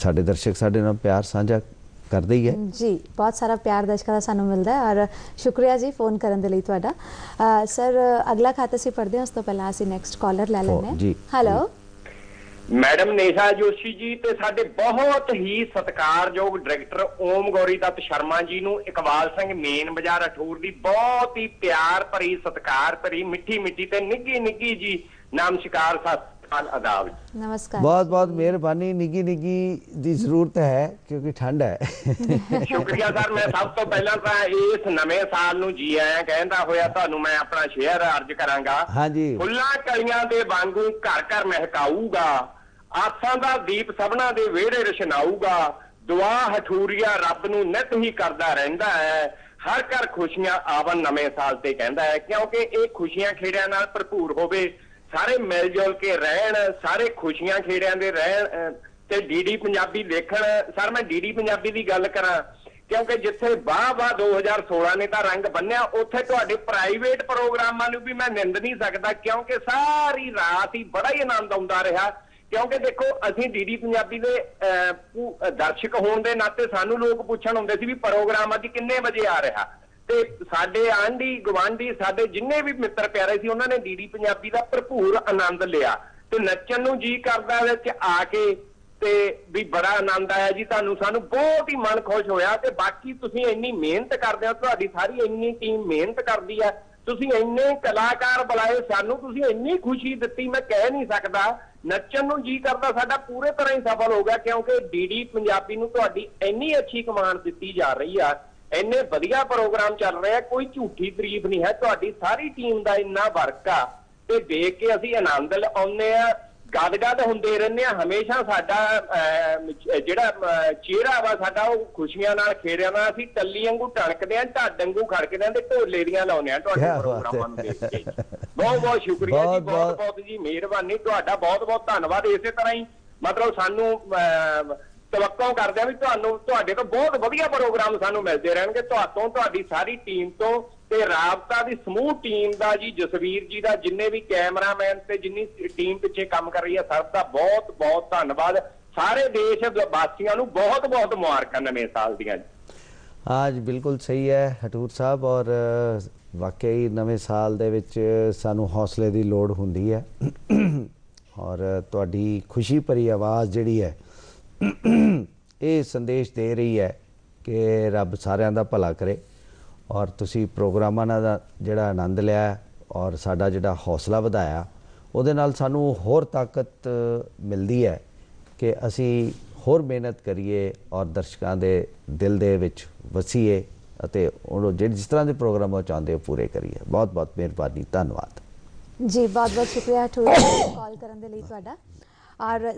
ਸਾਡੇ ਦਰਸ਼ਕ ਸਾਡੇ ਨਾਲ ਪਿਆਰ ਸਾਂਝਾ ਕਰਦੇ ਹੀ ਹੈ। ਜੀ ਬਹੁਤ ਸਾਰਾ ਪਿਆਰ ਦਰਸ਼ਕਾਂ ਦਾ ਸਾਨੂੰ ਮਿਲਦਾ ਹੈ ਔਰ ਸ਼ੁਕਰੀਆ ਜੀ ਫੋਨ ਕਰਨ ਦੇ ਲਈ ਤੁਹਾਡਾ। ਸਰ ਅਗਲਾ ਖਾਤਾ ਅਸੀਂ ਪੜ੍ਹਦੇ ਹਾਂ ਉਸ ਤੋਂ ਪਹਿਲਾਂ ਅਸੀਂ ਨੈਕਸਟ ਕਾਲਰ ਲੈ ਲੈਂਦੇ ਹਾਂ। ਜੀ, ਹੈਲੋ ਮੈਡਮ ਨੇਹਾ ਜੋਸ਼ੀ ਜੀ ਤੇ ਸਾਡੇ ਬਹੁਤ ਹੀ ਸਤਿਕਾਰਯੋਗ ਡਾਇਰੈਕਟਰ ਓਮ ਗੌਰੀ ਦੱਤ ਸ਼ਰਮਾ ਜੀ ਨੂੰ ਇਕਬਾਲ ਸਿੰਘ ਮੇਨ ਬਾਜ਼ਾਰ ਅਠੂਰ ਦੀ ਬਹੁਤ ਹੀ ਪਿਆਰ ਭਰੀ ਸਤਿਕਾਰ ਭਰੀ ਮਿੱਠੀ ਮਿੱਠੀ ਤੇ ਨਿੱਗੀ ਨਿੱਗੀ ਜੀ ਨਮਸਕਾਰ ਸਤਿ ਅਕਾਲ ਆਦਾਬ ਨਮਸਕਾਰ। ਬਹੁਤ ਬਹੁਤ ਮਿਹਰਬਾਨੀ। ਨਿੱਗੀ ਨਿੱਗੀ ਦੀ ਜ਼ਰੂਰਤ ਹੈ ਕਿਉਂਕਿ ਠੰਡ ਹੈ। ਸ਼ੁਕਰੀਆ ਸਰ ਮੈਂ ਸਭ ਤੋਂ ਪਹਿਲਾਂ ਤਾਂ ਇਸ ਨਵੇਂ ਸਾਲ ਨੂੰ ਜੀ ਆਇਆਂ ਕਹਿੰਦਾ ਹੋਇਆ ਤੁਹਾਨੂੰ ਮੈਂ ਆਪਣਾ ਸ਼ੇਅਰ ਅਰਜ ਕਰਾਂਗਾ। ਹਾਂਜੀ। ਫੁੱਲਾਂ ਕਲੀਆਂ ਦੇ ਵਾਂਗੂ ਘਰ ਘਰ ਮਹਿਕਾਊਗਾ। ਆਸਾਂ ਦਾ ਦੀਪ ਸਭਨਾ ਦੇ ਵਿਹੜੇ ਰਸ਼ਨਾਊਗਾ। ਦੁਆ ਹਠੂਰੀਆ ਰੱਬ ਨੂੰ ਨਿਤ ਹੀ ਕਰਦਾ ਰਹਿੰਦਾ ਹੈ। ਹਰ ਘਰ ਖੁਸ਼ੀਆਂ ਆਵਨ ਨਵੇਂ ਸਾਲ ਤੇ ਕਹਿੰਦਾ ਹੈ ਕਿਉਂਕਿ ਇਹ ਖੁਸ਼ੀਆਂ ਖੇੜਿਆਂ ਨਾਲ ਭਰਪੂਰ ਹੋਵੇ ਸਾਰੇ ਮਿਲ ਜੁਲ ਕੇ ਰਹਿਣ ਸਾਰੇ ਖੁਸ਼ੀਆਂ ਖੇੜਿਆਂ ਦੇ ਰਹਿਣ ਅਹ, ਤੇ ਡੀਡੀ ਪੰਜਾਬੀ ਦੇਖਣ। ਸਰ ਮੈਂ ਡੀਡੀ ਪੰਜਾਬੀ ਦੀ ਗੱਲ ਕਰਾਂ ਕਿਉਂਕਿ ਜਿੱਥੇ ਵਾਹ ਵਾਹ 2016 ਨੇ ਤਾਂ ਰੰਗ ਬੰਨਿਆ ਉੱਥੇ ਤੁਹਾਡੇ ਪ੍ਰਾਈਵੇਟ ਪ੍ਰੋਗਰਾਮਾਂ ਨੂੰ ਵੀ ਮੈਂ ਨਿੰਦ ਨਹੀਂ ਸਕਦਾ ਕਿਉਂਕਿ ਸਾਰੀ ਰਾਤ ਹੀ ਬੜਾ ਹੀ ਆਨੰਦ ਆਉਂਦਾ ਰਿਹਾ। ਕਿਉਂਕਿ ਦੇਖੋ ਅਸੀਂ ਡੀਡੀ ਪੰਜਾਬੀ ਦੇ ਅਹ, ਦਰਸ਼ਕ ਹੋਣ ਦੇ ਨਾਤੇ ਸਾਨੂੰ ਲੋਕ ਪੁੱਛਣ ਹੁੰਦੇ ਸੀ ਵੀ ਪ੍ਰੋਗਰਾਮ ਅੱਜ ਕਿੰਨੇ ਵਜੇ ਆ ਰਿਹਾ। ਤੇ ਸਾਡੇ ਆਂਢੀ ਗਵਾਂਢੀ ਸਾਡੇ ਜਿੰਨੇ ਵੀ ਮਿੱਤਰ ਪਿਆਰੇ ਸੀ, ਉਹਨਾਂ ਨੇ ਡੀਡੀ ਪੰਜਾਬੀ ਦਾ ਭਰਪੂਰ ਆਨੰਦ ਲਿਆ। ਤੇ ਨੱਚਣ ਨੂੰ ਜੀ ਕਰਦਾ ਵਿੱਚ ਆ ਕੇ ਤੇ ਵੀ ਬੜਾ ਆਨੰਦ ਆਇਆ ਜੀ ਤੁਹਾਨੂੰ। ਸਾਨੂੰ ਬਹੁਤ ਹੀ ਮਨ ਖੁਸ਼ ਹੋਇਆ ਤੇ ਬਾਕੀ ਤੁਸੀਂ ਇੰਨੀ ਮਿਹਨਤ ਕਰਦੇ ਹੋ, ਤੁਹਾਡੀ ਸਾਰੀ ਇੰਨੀ ਟੀਮ ਮਿਹਨਤ ਕਰਦੀ ਹੈ। ਤੁਸੀਂ ਇੰਨੇ ਕਲਾਕਾਰ ਬੁਲਾਏ ਸਾਨੂੰ, ਤੁਸੀਂ ਇੰਨੀ ਖੁਸ਼ੀ ਦਿੱਤੀ, ਮੈਂ ਕਹਿ ਨਹੀਂ ਸਕਦਾ। ਨੱਚਣ ਨੂੰ ਜੀ ਕਰਦਾ, ਸਾਡਾ ਪੂਰੇ ਤਰ੍ਹਾਂ ਹੀ ਸਫਲ ਹੋ ਗਿਆ, ਕਿਉਂਕਿ ਡੀਡੀ ਪੰਜਾਬੀ ਨੂੰ ਤੁਹਾਡੀ ਇੰਨੀ ਅੱਛੀ ਕਮਾਂਡ ਦਿੱਤੀ ਜਾ ਰਹੀ ਆ। ਇੰਨੇ ਵਧੀਆ ਪ੍ਰੋਗਰਾਮ ਚੱਲ ਰਿਹਾ ਕੋਈ ਝੂਠੀ ਤਾਰੀਫ ਨਹੀਂ ਹੈ ਤੁਹਾਡੀ ਸਾਰੀ ਟੀਮ ਦਾ ਇੰਨਾ ਵਰਕ ਆ ਤੇ ਦੇਖ ਕੇ ਅਸੀਂ ਆਨੰਦ ਆਉਂਦੇ ਆ ਗਦਗਦ ਹੁੰਦੇ ਰਹਿੰਦੇ ਆ ਹਮੇਸ਼ਾ ਸਾਡਾ ਜਿਹੜਾ ਚਿਹਰਾ ਵਾ ਸਾਡਾ ਉਹ ਖੁਸ਼ੀਆਂ ਨਾਲ ਖੇੜਿਆ ਨਾਲ ਅਸੀਂ ਟੱਲੀ ਵਾਂਗੂ ਟਣਕਦੇ ਆ ਢੱਡ ਵਾਂਗੂ ਖੜਕਦੇ ਆ ਤੇ ਢੋਲੇ ਦੀਆਂ ਲਾਉਂਦੇ ਆ ਤੁਹਾਡੇ ਪ੍ਰੋਗਰਾਮਾਂ ਨੂੰ। ਦੇਖ ਕੇ ਬਹੁਤ ਬਹੁਤ ਸ਼ੁਕਰੀਆ ਜੀ ਬਹੁਤ- ਬਹੁਤ ਜੀ ਮਿਹਰਬਾਨੀ ਤੁਹਾਡਾ ਬਹੁਤ ਬਹੁਤ ਧੰਨਵਾਦ ਇਸੇ ਤਰ੍ਹਾਂ ਹੀ ਮਤਲਬ ਸਾਨੂੰ ਤਵੱਕੋ ਕਰਦੇ ਆ ਵੀ ਤੁਹਾਨੂੰ ਤੁਹਾਡੇ ਤੋਂ ਬਹੁਤ ਵਧੀਆ ਪ੍ਰੋਗਰਾਮ ਸਾਨੂੰ ਮਿਲਦੇ ਰਹਿਣਗੇ। ਤੁਹਾਤੋਂ ਤੁਹਾਡੀ ਸਾਰੀ ਟੀਮ ਤੋਂ ਤੇ ਰਾਬਤਾ ਦੀ ਸਮੂਹ ਟੀਮ ਦਾ ਜੀ ਜਸਵੀਰ ਜੀ ਦਾ ਜਿੰਨੇ ਵੀ ਕੈਮਰਾਮੈਨ ਤੇ ਜਿੰਨੀ ਟੀਮ ਪਿੱਛੇ ਕੰਮ ਕਰ ਰਹੀ ਹੈ ਸਭ ਦਾ ਬਹੁਤ ਬਹੁਤ ਧੰਨਵਾਦ। ਸਾਰੇ ਦੇਸ਼ ਵਾਸੀਆਂ ਨੂੰ ਬਹੁਤ ਬਹੁਤ ਮੁਬਾਰਕਾਂ ਨਵੇਂ ਸਾਲ ਦੀਆਂ ਜੀ। ਅੱਜ ਬਿਲਕੁਲ ਸਹੀ ਹੈ ਹਟੂਰ ਸਾਹਿਬ ਔਰ ਅ, ਵਾਕਈ ਨਵੇਂ ਸਾਲ ਦੇ ਵਿੱਚ ਸਾਨੂੰ ਹੌਸਲੇ ਦੀ ਲੋੜ ਹੁੰਦੀ ਹੈ। ਔਰ ਤੁਹਾਡੀ ਖੁਸ਼ੀ ਭਰੀ ਆਵਾਜ਼ ਜਿਹੜੀ ਹੈ ਇਹ ਸੰਦੇਸ਼ ਦੇ ਰਹੀ ਹੈ ਕਿ ਰੱਬ ਸਾਰਿਆਂ ਦਾ ਭਲਾ ਕਰੇ ਔਰ ਤੁਸੀਂ ਪ੍ਰੋਗਰਾਮਾਂ ਦਾ ਜਿਹੜਾ ਆਨੰਦ ਲਿਆ ਔਰ ਸਾਡਾ ਜਿਹੜਾ ਹੌਸਲਾ ਵਧਾਇਆ, ਉਹਦੇ ਨਾਲ ਸਾਨੂੰ ਹੋਰ ਤਾਕਤ ਮਿਲਦੀ ਹੈ ਕਿ ਅਸੀਂ ਹੋਰ ਮਿਹਨਤ ਕਰੀਏ ਔਰ ਦਰਸ਼ਕਾਂ ਦੇ ਦਿਲ ਦੇ ਵਿੱਚ ਵਸੀਏ ਅਤੇ ਉਹ ਜਿਹੜੇ ਜਿਸ ਤਰ੍ਹਾਂ ਦੇ ਪ੍ਰੋਗਰਾਮ ਉਹ ਚਾਹੁੰਦੇ ਉਹ ਪੂਰੇ ਕਰੀਏ। ਬਹੁਤ ਬਹੁਤ ਮਿਹਰਬਾਨੀ, ਧੰਨਵਾਦ। ਜੀ ਬਹੁਤ ਬਹੁਤ ਸ਼ੁਕਰੀਆ ਠੂਰ ਕਾਲ ਕਰਨ ਦੇ ਲਈ ਤੁਹਾਡਾ। ਔਰ